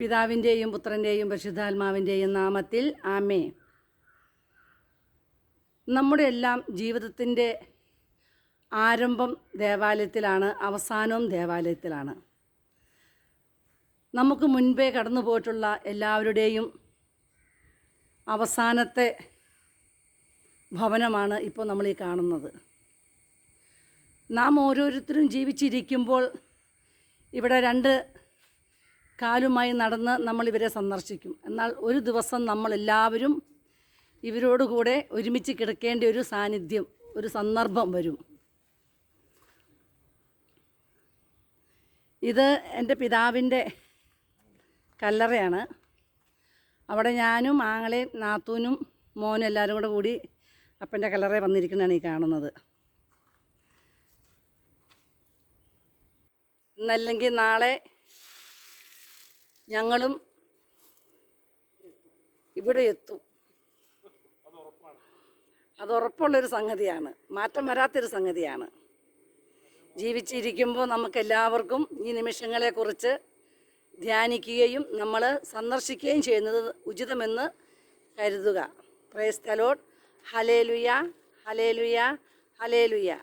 പിതാവിന്റെയും പുത്രന്റെയും പരിശുദ്ധാത്മാവിന്റെയും നാമത്തിൽ ആമേ നമ്മുടെ എല്ലാം ജീവിതത്തിന്റെ ആരംഭം ദേവാലയത്തിലാണ് അവസാനവും ദേവാലയത്തിലാണ്. നമുക്ക് മുൻപേ കടന്നു പോയിട്ടുള്ള എല്ലാവരുടെയും അവസാനത്തെ ഭവനമാണ് ഇപ്പോൾ നമ്മൾ ഈ കാണുന്നത്. നാം ഓരോരുത്തരും ജീവിച്ചിരിക്കുമ്പോൾ ഇവിടെ രണ്ട് കാലുമായി നടന്ന് നമ്മൾ ഇവരെ സന്ദർശിക്കും. എന്നാൽ ഒരു ദിവസം നമ്മളെല്ലാവരും ഇവരോട് കൂടെ ഒരുമിച്ച് കിടക്കേണ്ട ഒരു സാന്നിധ്യം ഒരു സന്ദർഭം വരും. ഇത് എന്റെ പിതാവിന്റെ കല്ലറയാണ്. അവിടെ ഞാനും ആങ്ങളെയും നാത്തൂനും മോനും എല്ലാവരും കൂടെ കൂടി അപ്പന്റെ കല്ലറ വന്നിരിക്കുന്നതാണ് ഈ കാണുന്നത്. ഇന്നല്ലെങ്കിൽ നാളെ ഞങ്ങളും ഇവിടെ എത്തും. അത് ഉറപ്പുള്ളൊരു സംഗതിയാണ്. മാറ്റം വരാത്തൊരു സംഗതിയാണ്. ജീവിച്ചിരിക്കുമ്പോൾ നമുക്കെല്ലാവർക്കും ഈ നിമിഷങ്ങളെക്കുറിച്ച് ധ്യാനിക്കുകയും നമ്മൾ സന്ദർശിക്കുകയും ചെയ്യുന്നത് ഉചിതമെന്ന് കരുതുക. Praise the Lord hallelujah hallelujah hallelujah